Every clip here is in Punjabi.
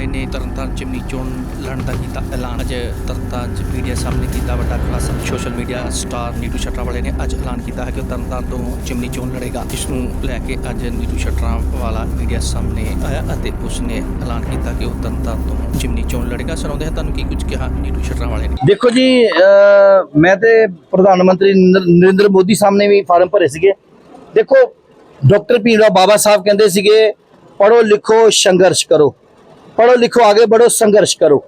ਵਾਲੇ ਨੇ ਤਰਨਤਾਰਨ ਚ ਮੀ ਚੋਣ ਲੜਨ ਦਾ ਕੀਤਾ ਐਲਾਨ। ਅੱਜ ਤਰਨਤਾਰਨ ਚ ਮੀਡੀਆ ਸਾਹਮਣੇ ਕੀਤਾ ਵੱਡਾ ਖੁਲਾਸਾ। ਸੋਸ਼ਲ ਮੀਡੀਆ ਸਟਾਰ ਨੀਟੂ ਸ਼ਟਰਾ ਵਾਲੇ ਨੇ ਅੱਜ ਐਲਾਨ ਕੀਤਾ ਹੈ ਕਿ ਤਰਨਤਾਰਨ ਤੋਂ ਚਿਮਨੀ ਚੋਣ ਲੜੇਗਾ। ਜਿਸ ਨੂੰ ਲੈ ਕੇ ਅੱਜ ਨੀਟੂ ਸ਼ਟਰਾ ਵਾਲਾ ਮੀਡੀਆ ਸਾਹਮਣੇ ਆਇਆ ਅਤੇ ਉਸ ਨੇ ਐਲਾਨ ਕੀਤਾ ਕਿ ਉਹ ਤਰਨਤਾਰਨ ਤੋਂ ਚਿਮਨੀ ਚੋਣ ਲੜੇਗਾ। ਸੁਣਾਉਂਦੇ ਹਾਂ ਤੁਹਾਨੂੰ ਕੀ ਕੁਝ ਕਿਹਾ ਨੀਟੂ ਸ਼ਟਰਾ ਵਾਲੇ ਨੇ। ਦੇਖੋ ਜੀ ਮੈਂ ਤੇ ਪ੍ਰਧਾਨ ਮੰਤਰੀ ਨਰਿੰਦਰ ਮੋਦੀ ਸਾਹਮਣੇ ਵੀ ਫਾਰਮ ਭਰੇ ਸੀਗੇ। ਦੇਖੋ, ਡਾਕਟਰ ਭੀਮਰਾਓ ਬਾਬਾ ਸਾਹਿਬ ਕਹਿੰਦੇ ਸੀਗੇ ਪੜੋ ਲਿਖੋ, ਸੰਘਰਸ਼ ਕਰੋ। ਪੜੋ ਲਿਖੋ, ਆਗੇ ਬੜੋ, ਸੰਘਰਸ਼ ਕਰੋ।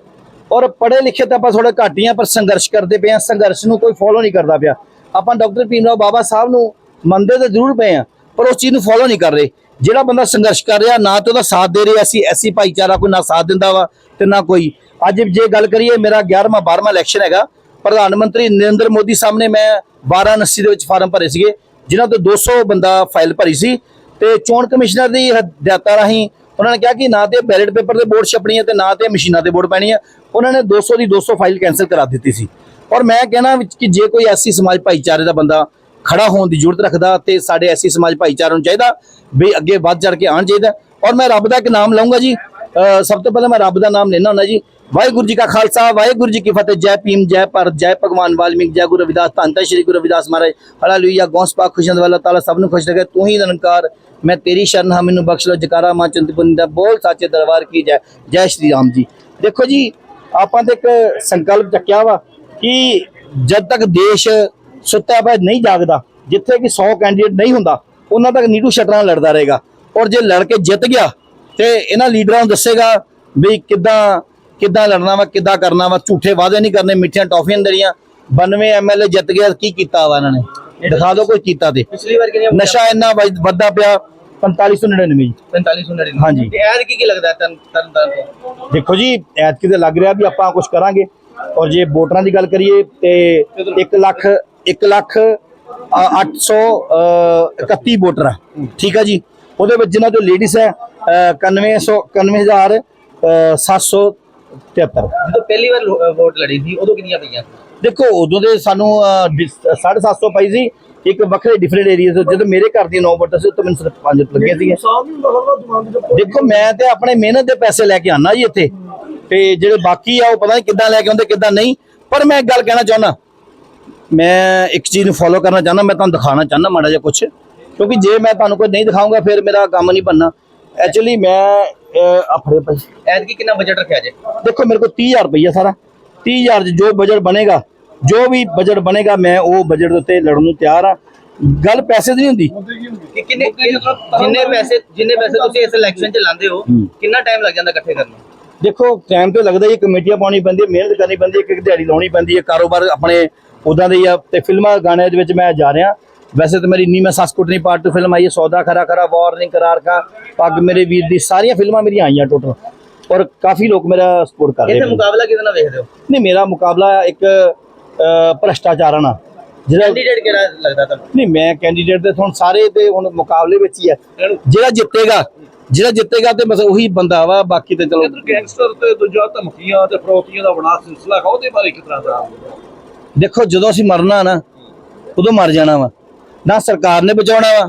ਔਰ ਪੜੇ ਲਿਖੇ ਤਾਂ ਆਪਾਂ ਥੋੜੇ ਘੱਟ ਹੀ ਆ, ਪਰ ਸੰਘਰਸ਼ ਕਰਦੇ ਪਏ ਆ, ਸੰਘਰਸ਼ ਨੂੰ ਕੋਈ ਫੋਲੋ ਨਹੀਂ ਕਰਦਾ ਪਿਆ। ਆਪਾਂ ਡਾਕਟਰ ਭੀਮ ਰਾਓ ਬਾਬਾ ਸਾਹਿਬ ਨੂੰ ਮੰਨਦੇ ਤਾਂ ਜ਼ਰੂਰ ਪਏ ਆ, ਪਰ ਉਸ ਚੀਜ਼ ਨੂੰ ਫੋਲੋ ਨਹੀਂ ਕਰ ਰਹੇ। ਜਿਹੜਾ ਬੰਦਾ ਸੰਘਰਸ਼ ਕਰ ਰਿਹਾ, ਨਾ ਤੇ ਉਹਦਾ ਸਾਥ ਦੇ ਰਿਹਾ, ਅਸੀਂ ਐਸੀ ਭਾਈਚਾਰਾ ਕੋਈ ਨਾ ਸਾਥ ਦਿੰਦਾ ਵਾ ਤੇ ਨਾ ਕੋਈ। ਅੱਜ ਜੇ ਗੱਲ ਕਰੀਏ, ਮੇਰਾ 11ਵਾਂ 12ਵਾਂ ਇਲੈਕਸ਼ਨ ਹੈਗਾ। ਪ੍ਰਧਾਨ ਮੰਤਰੀ ਨਰਿੰਦਰ ਮੋਦੀ ਸਾਹਮਣੇ ਮੈਂ ਵਾਰਾਣਸੀ ਦੇ ਵਿੱਚ ਫਾਰਮ ਭਰੇ ਸੀਗੇ, ਜਿਨ੍ਹਾਂ ਤੋਂ 200 ਬੰਦਾ ਫਾਈਲ ਭਰੀ ਸੀ। ਤੇ ਚੋਣ ਕਮਿਸ਼ਨਰ ਦੀ ਹਦਾਇਤਾਂ ਰਾਹੀਂ ਉਹਨਾਂ ਨੇ ਕਿਹਾ ਕਿ ਨਾ ਤੇ ਬੈਲਟ ਪੇਪਰ ਤੇ ਵੋਟ ਛਪਣੀ ਹੈ ਤੇ ਨਾ ਤੇ ਮਸ਼ੀਨਾਂ ਤੇ ਵੋਟ ਪੈਣੀ ਹੈ। ਉਹਨਾਂ ਨੇ 200 ਦੀ 200 ਫਾਈਲ ਕੈਨਸਲ ਕਰਾ ਦਿੱਤੀ ਸੀ। ਔਰ ਮੈਂ ਕਹਿਣਾ ਵਿੱਚ ਕਿ ਜੇ ਕੋਈ ਐਸੀ ਸਮਾਜ ਭਾਈਚਾਰੇ ਦਾ ਬੰਦਾ ਖੜਾ ਹੋਣ ਦੀ ਜ਼ਰੂਰਤ ਰੱਖਦਾ ਤੇ ਸਾਡੇ ਐਸੀ ਸਮਾਜ ਭਾਈਚਾਰੇ ਨੂੰ ਚਾਹੀਦਾ, ਵੀ ਅੱਗੇ ਵੱਧ ਚੜ ਕੇ ਆਉਣ ਚਾਹੀਦਾ। ਔਰ ਮੈਂ ਰੱਬ ਦਾ ਇੱਕ ਨਾਮ ਲਵਾਂਗਾ ਜੀ। ਸਭ ਤੋਂ ਪਹਿਲਾਂ ਮੈਂ ਰੱਬ ਦਾ ਨਾਮ ਲੈਣਾ ਹੁੰਦਾ ਜੀ। ਵਾਹਿਗੁਰੂ ਜੀ ਕਾ ਖਾਲਸਾ, ਵਾਹਿਗੁਰੂ ਜੀ ਕੀ ਫਤਿਹ। ਜੈ ਭੀਮ, ਜੈ ਭਾਰਤ, ਜੈ ਭਗਵਾਨ ਵਾਲਮੀਕ, ਜੈ ਗੁਰੂ ਰਵਿਦਾਸ। ਧੰਨ ਧੰਨ ਸ਼੍ਰੀ ਗੁਰੂ ਰਵਿਦਾਸ ਮਹਾਰਾਜ। ਹਾਲੇਲੂਇਆ ਗੌਸ ਪਾਕ ਖੁਸ਼ੰਦ ਵਾਲਾ, ਤਾਲਾ ਸਭ ਨੂੰ ਖੁਸ਼ ਰੱਖੇ। ਤੂੰ ਹੀ ਨਿਰੰਕਾਰ ਮੈਂ ਤੇਰੀ ਸ਼ਰਨ ਹਾਂ, ਮੈਨੂੰ ਬਖਸ਼ ਲੋ ਜਕਾਰਾ ਮਾਂ ਚੰਦਪੁਰ ਦਾ ਬੋਲ ਸਾਚੇ ਦਰਬਾਰ ਕੀ ਜੈ। ਜੈ ਸ਼੍ਰੀ ਰਾਮ ਜੀ। ਦੇਖੋ ਜੀ, ਆਪਾਂ ਤੇ ਇੱਕ ਸੰਕਲਪ ਚੱਕਿਆ ਵਾ ਕਿ ਜਦ ਤੱਕ ਦੇਸ਼ ਸੁੱਤਾ ਪਿਆ, ਨਹੀਂ ਜਾਗਦਾ, ਜਿੱਥੇ ਕਿ 100 ਕੈਂਡੀਡੇਟ ਨਹੀਂ ਹੁੰਦਾ, ਉਹਨਾਂ ਤੱਕ ਨੀਟੂ ਸ਼ਟਰਾਂ ਲੜਦਾ ਰਹੇਗਾ। ਔਰ ਜੇ ਲੜ ਕੇ ਜਿੱਤ ਗਿਆ, ਤੇ ਇਹਨਾਂ ਲੀਡਰਾਂ ਨੂੰ ਦੱਸੇਗਾ ਵੀ ਕਿੱਦਾਂ ਕਿੱਦਾਂ ਲੜਨਾ ਵਾ, ਕਿੱਦਾਂ ਕਰਨਾ ਵਾ। ਝੂਠੇ ਵਾਅਦੇ ਨਹੀਂ ਕਰਨੇ, ਮਿੱਠੀਆਂ ਟੌਫੀਆਂ ਨਹੀਂ ਦੇਣੀਆਂ। 92 ਐਮਐਲਏ ਜਿੱਤ ਗਿਆ, ਕੀ ਕੀਤਾ ਵਾ ਇਹਨਾਂ ਨੇ? ਦਿਖਾ ਦਿਓ ਕੋਈ ਕੀਤਾ ਤੇ। ਪਿਛਲੀ ਵਾਰ ਕਿੰਨੀਆਂ ਨਸ਼ਾ ਇੰਨਾ ਵੱਧ- ਪਿਆ 4599 ਜੀ। 4599 ਹਾਂਜੀ। ਤੇ ਐਰ ਕੀ ਕੀ ਲੱਗਦਾ ਤਨ ਤਨ ਤਨ ਤੋਂ? ਦੇਖੋ ਜੀ ਐਤਕੀ ਤੇ ਲੱਗ ਰਿਹਾ ਵੀ ਆਪਾਂ ਕੁਝ ਕਰਾਂਗੇ। ਔਰ ਜੇ ਵੋਟਰਾਂ ਦੀ ਗੱਲ ਕਰੀਏ ਤੇ 1 ਲੱਖ 1 ਲੱਖ 831 ਵੋਟਰ ਆ। ਠੀਕ ਆ ਜੀ? ਉਹਦੇ ਵਿੱਚ ਜਿਨ੍ਹਾਂ ਤੋਂ ਲੇਡੀਜ਼ ਹੈ 9100 91000 773 ਜਦੋਂ ਪਹਿਲੀ ਵਾਰ ਲੋ- ਵੋਟ ਲੜੀ ਸੀ ਉਦੋਂ ਕਿੰਨੀਆਂ ਪਈਆਂ? ਦੇਖੋ ਉਦੋਂ ਦੇ ਸਾਨੂੰ 750 ਪਾਈ ਸੀ। ਇੱਕ ਵੱਖਰੇ ਡਿਫਰੈਂਟ ਏਰੀਆ ਤੋਂ ਜਦੋਂ ਮੇਰੇ ਘਰ ਦੀ 9 ਵੋਟਰ ਸੀ ਉੱਥੇ ਮੈਨੂੰ ਸਿਰਫ 5 ਲੱਗੇ ਸੀਗੇ ਦੇਖੋ ਮੈਂ ਤੇ ਆਪਣੇ ਮਿਹਨਤ ਦੇ ਪੈਸੇ ਲੈ ਕੇ ਆਣਾ ਜੀ ਇੱਥੇ। ਤੇ ਜਿਹੜੇ ਬਾਕੀ ਆ ਉਹ ਪਤਾ ਨਹੀਂ ਕਿੱਦਾਂ ਲੈ ਕੇ ਆਉਂਦੇ ਕਿੱਦਾਂ ਨਹੀਂ। ਪਰ ਮੈਂ ਇੱਕ ਗੱਲ ਕਹਿਣਾ ਚਾਹੁੰਦਾ ਮੈਂ ਇੱਕ ਚੀਜ਼ ਨੂੰ ਫੋਲੋ ਕਰਨਾ ਚਾਹੁੰਦਾ ਮੈਂ ਤੁਹਾਨੂੰ ਦਿਖਾਉਣਾ ਚਾਹੁੰਦਾ ਮਾੜਾ ਜਿਹਾ ਕੁਝ ਕਿਉਂਕਿ ਜੇ ਮੈਂ ਤੁਹਾਨੂੰ ਕੋਈ ਨਹੀਂ ਦਿਖਾਊਂਗਾ ਫਿਰ ਮੇਰਾ ਕੰਮ ਨਹੀਂ ਬਣਨਾ। ਐਕਚੁਅਲੀ ਮੈਂ ਆਪਣੇ ਪੈਸੇ ਐਰ ਕੀ ਕਿੰਨਾ ਬਜਟ ਰੱਖਿਆ ਜੇ? ਦੇਖੋ ਮੇਰੇ ਕੋਲ 30000 ਰੁਪਈਆ ਸਾਰਾ। 30000 ਚ ਜੋ ਬਜਟ ਬਣੇਗਾ ਜੋ ਵੀ ਬਜਟ ਬਣੇਗਾ ਮੈਂ ਉਹ ਬਜਟ ਦੇ ਉੱਤੇ ਲੜਨ ਨੂੰ ਤਿਆਰ ਆ। ਗੱਲ ਪੈਸੇ ਦੀ ਨਹੀਂ ਹੁੰਦੀ। ਕਿ ਕਿੰਨੇ ਜਿੰਨੇ ਪੈਸੇ ਜਿੰਨੇ ਪੈਸੇ ਤੁਸੀਂ ਇਸ ਇਲੈਕਸ਼ਨ 'ਚ ਲਾਉਂਦੇ ਹੋ। ਕਿੰਨਾ ਟਾਈਮ ਲੱਗ ਜਾਂਦਾ ਇਕੱਠੇ ਕਰਨ ਨੂੰ? ਦੇਖੋ ਟਾਈਮ ਤੇ ਲੱਗਦਾ ਹੀ ਕਮੇਟੀਆਂ ਪਾਉਣੀ ਪੈਂਦੀ ਹੈ ਮਿਹਨਤ ਕਰਨੀ ਪੈਂਦੀ ਹੈ ਇੱਕ ਇੱਕ ਦਿਹਾੜੀ ਲਾਉਣੀ ਪੈਂਦੀ ਹੈ ਕਾਰੋਬਾਰ ਆਪਣੇ ਉਦਾਂ ਦੇ ਹੀ ਆ ਤੇ ਫਿਲਮਾਂ ਗਾਣਿਆਂ ਦੇ ਵਿੱਚ ਮੈਂ ਜਾ ਰਿਹਾ। ਵੈਸੇ ਤਾਂ ਮੇਰੀ ਨੀ ਮੈਂ ਸੱਸ ਕੁੱਟਣੀ ਪਾਰਟ 2 ਫਿਲਮ ਆਈ ਹੈ ਸੌਦਾ ਖਰਾ ਖਰਾ ਵਾਰਨਿੰਗ ਕਰਾਰ ਕਾ ਪੱਗ ਮੇਰੇ ਵੀਰ ਦੀ ਸਾਰੀਆਂ ਫਿਲਮਾਂ ਮੇਰੀਆਂ ਆਈਆਂ ਟੋਟਲ ਔਰ ਕਾਫੀ ਲੋਕ ਮੇਰਾ ਸਪੋਰਟ ਕਰ ਰਹੇ ਨੇ। ਮੁਕਾਬਲਾ ਕਿਹਦੇ ਨਾਲ ਵੇਖਦੇ ਹੋ? ਨਹੀਂ ਮੇਰਾ ਮੁਕਾਬਲਾ ਇੱਕ ਭ੍ਰਸ਼ਟਾਚਾਰਾਂ ਨਾਲ। ਜਿਹੜਾ ਕੈਂਡੀਡੇਟ ਕਿਹੜਾ ਲੱਗਦਾ ਤੁਹਾਨੂੰ? ਨਹੀਂ ਮੈਂ ਕੈਂਡੀਡੇਟ ਦੇ ਹੁਣ ਸਾਰੇ ਤੇ ਹੁਣ ਮੁਕਾਬਲੇ ਵਿੱਚ ਹੀ ਹੈ ਜਿਹੜਾ ਜਿੱਤੇਗਾ ਜਿਹੜਾ ਜਿੱਤੇਗਾ ਤੇ ਬਸ ਉਹੀ ਬੰਦਾ ਵਾ ਬਾਕੀ ਤੇ ਚਲੋ ਗੈਂਗਸਟਰ ਤੇ ਦੂਜਾ ਧਮਕੀਆਂ ਤੇ ਫਰੋਤੀਆਂ ਦਾ ਬਣਾ ਸਿਲਸਿਲਾ ਹੈ ਉਹਦੇ ਬਾਰੇ ਕਿਸ ਤਰ੍ਹਾਂ ਦਾ? ਦੇਖੋ ਜਦੋਂ ਅਸੀਂ ਮਰਨਾ ਨਾ ਉਦੋਂ ਮਰ ਜਾਣਾ ਵਾ। ਨਾ ਸਰਕਾਰ ਨੇ ਬਚਾਉਣਾ ਵਾ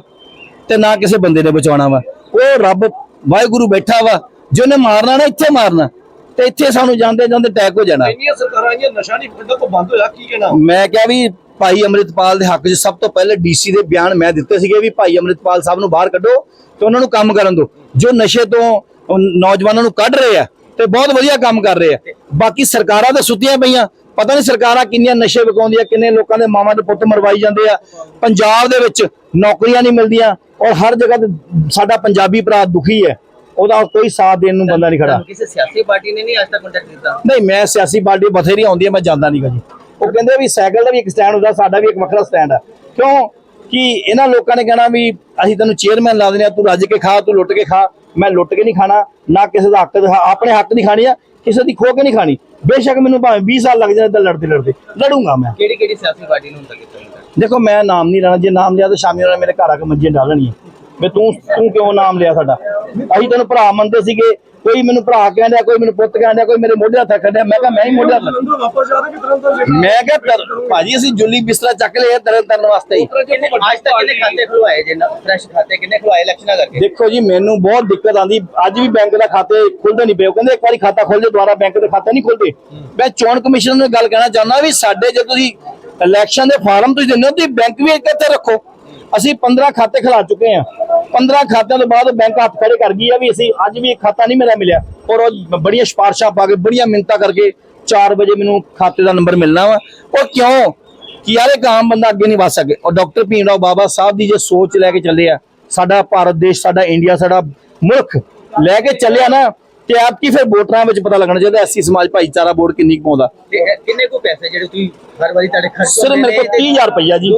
ਤੇ ਨਾ ਕਿਸੇ ਬੰਦੇ ਨੇ ਬਚਾਉਣਾ ਵਾ। ਉਹ ਰੱਬ ਵਾਹਿਗੁਰੂ ਬੈਠਾ ਵਾ ਜਿਹਨੇ ਮਾਰਨਾ ਨਾ ਇੱਥੇ ਮਾਰਨਾ ਤੇ ਇੱਥੇ ਸਾਨੂੰ ਜਾਂਦੇ ਜਾਂਦੇ ਅਟੈਕ ਹੋ ਜਾਣਾ। ਇੰਨੀਆਂ ਸਰਕਾਰਾਂ ਆਈਆਂ ਨਸ਼ਾ ਨਹੀਂ ਪਿੰਡਾਂ ਤੋਂ ਬੰਦ ਹੋਇਆ ਕੀ ਕਹਿਣਾ? ਮੈਂ ਕਿਹਾ ਵੀ ਭਾਈ ਅਮਰਿਤਪਾਲ ਦੇ ਹੱਕ 'ਚ ਸਭ ਤੋਂ ਪਹਿਲੇ ਡੀਸੀ ਦੇ ਬਿਆਨ ਮੈਂ ਦਿੱਤੇ ਸੀਗੇ ਵੀ ਭਾਈ ਅਮਰਿਤਪਾਲ ਸਾਹਿਬ ਨੂੰ ਬਾਹਰ ਕੱਢੋ ਤੇ ਉਹਨਾਂ ਨੂੰ ਕੰਮ ਕਰਨ ਦਿਓ। ਜੋ ਨਸ਼ੇ ਤੋਂ ਨੌਜਵਾਨਾਂ ਨੂੰ ਕੱਢ ਰਹੇ ਆ ਤੇ ਬਹੁਤ ਵਧੀਆ ਕੰਮ ਕਰ ਰਹੇ ਆ। ਬਾਕੀ ਸਰਕਾਰਾਂ ਤਾਂ ਸੁੱਤੀਆਂ ਪਈਆਂ ਪਤਾ ਨਹੀਂ ਸਰਕਾਰਾਂ ਕਿੰਨੀਆਂ ਨਸ਼ੇ ਵਿਕਾਉਂਦੀਆਂ ਕਿੰਨੇ ਲੋਕਾਂ ਦੇ ਮਾਵਾਂ ਦੇ ਪੁੱਤ ਮਰਵਾਈ ਜਾਂਦੇ ਆ। ਪੰਜਾਬ ਦੇ ਵਿੱਚ ਨੌਕਰੀਆਂ ਨਹੀਂ ਮਿਲਦੀਆਂ ਔਰ ਹਰ ਜਗ੍ਹਾ ਤੇ ਸਾਡਾ ਪੰਜਾਬੀ ਭਰਾ ਦੁਖੀ ਹੈ। ਉਹਦਾ ਕੋਈ ਸਾਥ ਦੇਣ ਨੂੰ ਬੰਦਾ ਨਹੀਂ ਖੜਾ। ਕਿਸੇ ਸਿਆਸੀ ਪਾਰਟੀ ਨੇ ਨਹੀਂ ਅੱਜ ਤੱਕ ਕੰਟੈਕਟ ਕੀਤਾ? ਨਹੀਂ ਮੈਂ ਸਿਆਸੀ ਪਾਰਟੀ ਬਥੇਰੀ ਆਉਂਦੀ ਹੈ ਮੈਂ ਜਾਂਦਾ ਨਹੀਂਗਾ ਜੀ। ਉਹ ਕਹਿੰਦੇ ਵੀ ਸਾਈਕਲ ਦਾ ਵੀ ਇੱਕ ਸਟੈਂਡ ਹੁੰਦਾ ਸਾਡਾ ਵੀ ਇੱਕ ਵੱਖਰਾ ਸਟੈਂਡ ਆ। ਕਿਉਂ? ਕਿ ਇਹਨਾਂ ਲੋਕਾਂ ਨੇ ਕਹਿਣਾ ਵੀ ਅਸੀਂ ਤੈਨੂੰ ਚੇਅਰਮੈਨ ਲਾ ਦਿੰਦੇ ਆ ਤੂੰ ਰੱਜ ਕੇ ਖਾ ਤੂੰ ਲੁੱਟ ਕੇ ਖਾ। ਮੈਂ ਲੁੱਟ ਕੇ ਨਹੀਂ ਖਾਣਾ ਨਾ ਕਿਸੇ ਦਾ ਹੱਕ ਆਪਣੇ ਹੱਕ ਦੀ ਖਾਣੀ ਆ। ਕਿਸੇ ਦੀ ਖੋ ਕੇ ਨਹੀਂ ਖਾਣੀ। ਬੇਸ਼ੱਕ ਮੈਨੂੰ ਭਾਵੇਂ 20 ਸਾਲ ਲੱਗ ਜਾਣ ਤਾਂ ਲੜਦੇ ਲੜਦੇ ਲੜੂੰਗਾ ਮੈਂ। ਕਿਹੜੀ ਕਿਹੜੀ ਸਿਆਸੀ ਪਾਰਟੀ ਨੂੰ ਤੱਕ ਕੀਤਾ ਦੇਖੋ ਮੈਂ ਨਾਮ ਨਹੀਂ ਲੈਣਾ ਜੇ ਨਾਮ ਲਿਆ ਤਾਂ ਸ਼ਾਮੀ ਉਹਨਾਂ ਨੇ ਮੇਰੇ ਘਰ ਆ ਕੇ ਮੰਜੇ ਡਾਲਣੀ ਹੈ ਵੀ ਤੂੰ ਤੂੰ ਕਿਉਂ ਨਾਮ ਲਿਆ ਸਾਡਾ? ਅਸੀਂ ਤੈਨੂੰ ਭਰਾ ਮੰਨਦੇ ਸੀਗੇ। ਕੋਈ ਮੈਨੂੰ ਭਰਾ ਕਹਿੰਦਾ ਕੋਈ ਮੈਨੂੰ ਪੁੱਤ ਕਹਿੰਦਾ ਕੋਈ ਮੇਰੇ ਮੋਢੇ ਹੱਥ ਰੱਖਦਾ ਮੈਂ ਕਿਹਾ ਮੈਂ ਹੀ ਮੋਢੇ ਹੱਥ ਜਾ ਮੈਂ ਕਿਹਾ ਤਰ- ਭਾਜੀ ਅਸੀਂ ਜੁੱਲੀ ਬਿਸਤਰਾ ਚੱਕ ਲਿਆ ਤਰਨ ਤਰਨ ਵਾਸਤੇ ਹੀ। ਅੱਜ ਤੱਕ ਕਿੰਨੇ ਖਾਤੇ ਖੁਲਵਾਏ ਜਿੰਨਾ ਫਰੈਸ਼ ਖਾਤੇ ਕਿੰਨੇ ਖੁਲਵਾਏ ਇਲੈਕਸ਼ਨਾਂ ਕਰਕੇ। ਦੇਖੋ ਜੀ ਮੈਨੂੰ ਬਹੁਤ ਦਿੱਕਤ ਆਂਦੀ ਅੱਜ ਵੀ ਬੈਂਕ ਦਾ ਖਾਤੇ ਖੁੱਲਦੇ ਨਹੀਂ ਪਏ। ਉਹ ਕਹਿੰਦੇ ਇੱਕ ਵਾਰੀ ਖਾਤਾ ਖੋਲ ਜੇ ਦੁਬਾਰਾ ਬੈਂਕ ਦੇ ਖਾਤੇ ਨਹੀਂ ਖੁੱਲਦੇ ਮੈਂ ਚੋਣ ਕਮਿਸ਼ਨ ਨੂੰ ਇਹ ਗੱਲ ਕਹਿਣਾ ਚਾਹੁੰਦਾ ਵੀ ਸਾਡੇ ਜੇ ਤੁਸੀਂ ਇਲੈਕਸ਼ਨ ਦੇ ਫਾਰਮ ਤੁਸੀਂ ਦਿੰਦੇ ਹੋ ਤੁਸੀਂ ਬੈਂਕ ਵੀ ਇੱਥੇ ਰੱਖੋ। ਅਸੀਂ 15 ਖਾਤੇ ਖਿਲਾ ਚੁੱਕੇ ਆ 15 ਖਾਤਿਆਂ ਤੋਂ ਬਾਅਦ ਬੈਂਕ ਹੱਥ ਖੜੇ ਕਰ ਗਈ ਆ ਵੀ ਅਸੀਂ ਅੱਜ ਵੀ ਇੱਕ ਖਾਤਾ ਨਹੀਂ ਮੇਰਾ ਮਿਲਿਆ। ਔਰ ਉਹ ਬੜੀਆਂ ਸਿਫਾਰਸ਼ਾਂ ਪਾ ਕੇ ਬੜੀਆਂ ਮਿੰਤਾ ਕਰਕੇ 4 ਵਜੇ ਮੈਨੂੰ ਖਾਤੇ ਦਾ ਨੰਬਰ ਮਿਲਣਾ ਵਾ। ਉਹ ਕਿਉਂ? ਕਿ ਯਾਰ ਇੱਕ ਆਮ ਬੰਦਾ ਅੱਗੇ ਨਹੀਂ ਵਧ ਸਕੇ। ਔਰ ਡਾਕਟਰ ਭੀਮਰਾਓ ਬਾਬਾ ਸਾਹਿਬ ਦੀ ਜੇ ਸੋਚ ਲੈ ਕੇ ਚੱਲੇ ਆ ਸਾਡਾ ਭਾਰਤ ਦੇਸ਼ ਸਾਡਾ ਇੰਡੀਆ ਸਾਡਾ ਮੁਲਕ ਲੈ ਕੇ ਚੱਲਿਆ ਨਾ ਤੇ ਆਪ ਕੀ ਫਿਰ ਵੋਟਰਾਂ ਵਿੱਚ ਪਤਾ ਲੱਗਣਾ ਚਾਹੀਦਾ ਐਸੀ ਸਮਾਜ ਭਾਈਚਾਰਾ ਵੋਟ ਕਿੰਨੀ ਕੁ ਪਾਉਂਦਾ। ਤੇ ਇਹ ਕਿੰਨੇ ਕੋ ਪੈਸੇ ਜਿਹੜੇ ਤੁਸੀਂ ਹਰ ਵਾਰੀ ਤੁਹਾਡੇ ਖਰਚ ਸਿਰਫ ਮੇਰੇ ਕੋਲ 30000 ਰੁਪਈਆ ਜੀ।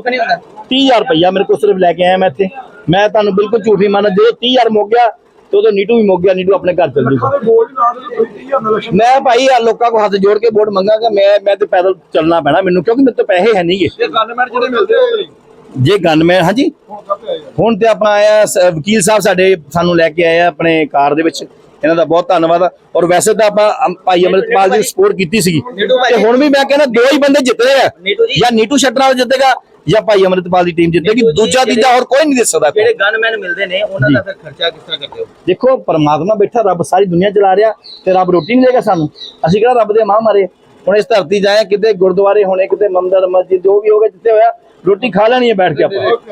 30000 ਰੁਪਈਆ ਮੇਰੇ ਕੋਲ ਸਿਰਫ ਲੈ ਕੇ ਆਇਆ ਮੈਂ ਇੱਥੇ। ਮੈਂ ਤੁਹਾਨੂੰ ਬਿਲਕੁਲ ਝੂਠ ਨਹੀਂ ਮੰਨਦਾ। ਜਦੋਂ 30000 ਮੁੱਕ ਗਿਆ ਤੇ ਉਦੋਂ ਨੀਟੂ ਵੀ ਮੁੱਕ ਗਿਆ ਨੀਟੂ ਆਪਣੇ ਘਰ ਚੱਲ ਜੂਗਾ ਦੇ ਬੋਲ ਨਾ ਦੇ ਕੋਈ 30000 ਦਾ ਇਲੈਕਸ਼ਨ ਮੈਂ ਭਾਈ ਆ ਲੋਕਾਂ ਕੋ ਹੱਥ ਜੋੜ ਕੇ ਵੋਟ ਮੰਗਾਂਗਾ। ਮੈਂ ਮੈਂ ਤੇ ਪੈਦਲ ਚੱਲਣਾ ਪੈਣਾ ਮੈਨੂੰ ਕਿਉਂਕਿ ਮੇਰੇ ਤੋਂ ਪੈਸੇ ਹੈ ਨਹੀਂਗੇ ਇਹ। ਗਨਮੈਨ ਜਿਹੜੇ ਮਿਲਦੇ ਹੋ ਜੇ ਗਨਮੈਨ ਹਾਂਜੀ। ਹੁਣ ਤੇ ਆਪਾਂ ਆਏ ਆ। ਸ- ਵਕੀਲ ਸਾਹਿਬ ਸਾਡੇ ਸਾਨੂੰ ਲੈ ਕੇ ਆਏ ਆ ਆਪਣੇ ਕਾਰ ਦੇ ਵਿੱਚ। ਇਹਨਾਂ ਦਾ ਬਹੁਤ ਧੰਨਵਾਦ ਔਰ ਵੈਸੇ ਤਾਂ ਆਪਾਂ ਅਮ- ਭਾਈ ਅਮਰਿਤਪਾਲ ਜੀ ਦੀ ਸਪੋਰਟ ਕੀਤੀ ਸੀਗੀ। ਨੀਟੂ ਭਾਈ- ਤੇ ਹੁਣ ਵੀ ਮੈਂ ਕਹਿੰਦਾ ਦੋ ਹੀ ਬੰਦੇ ਜਿੱਤਦੇ ਆ। ਨੀਟੂ ਜੀ- ਜਾਂ ਨੀਟੂ ਸ਼ਟਰਾਲ ਜਿੱਤੇਗਾ ਜਾਂ ਭਾਈ ਅਮਰਿਤਪਾਲ ਦੀ ਟੀਮ ਜਿੱਤੇਗੀ। ਨੀਟੂ ਜੀ ਦੂਜਾ ਤੀਜਾ ਹੋਰ ਕੋਈ ਨਹੀਂ ਜਿੱਤ ਸਕਦਾ ਜਿਹੜੇ ਗਨਮੈਨ ਮਿਲਦੇ ਨੇ ਉਹਨਾਂ ਦਾ। ਫਿਰ ਖਰਚਾ ਕਿਸ ਤਰ੍ਹਾਂ ਕਰਦੇ ਹੋ? ਦੇਖੋ ਪਰਮਾਤਮਾ ਬੈਠਾ ਰੱਬ ਸਾਰੀ ਦੁਨੀਆ ਚਲਾ ਰਿਹਾ ਤੇ ਰੱਬ ਰੋਟੀ ਨਹੀਂ ਦੇਗਾ ਸਾਨੂੰ। ਅਸੀਂ ਕਿਹੜਾ ਰੱਬ ਦੇ ਮਾਂ ਮਾਰੇ? ਹੁਣ ਇਸ ਧਰਤੀ ਜਾਏ ਕਿਤੇ ਗੁਰਦੁਆਰੇ ਹੋਣੇ ਕਿਤੇ ਮੰਦਰ ਮਸਜਿਦ ਜੋ ਵੀ ਹੋਗਾ ਜਿੱਥੇ ਹੋਇਆ ਰੋਟੀ ਖਾ ਲੈਣੀ ਹੈ ਬੈਠ ਕੇ ਆਪਾਂ।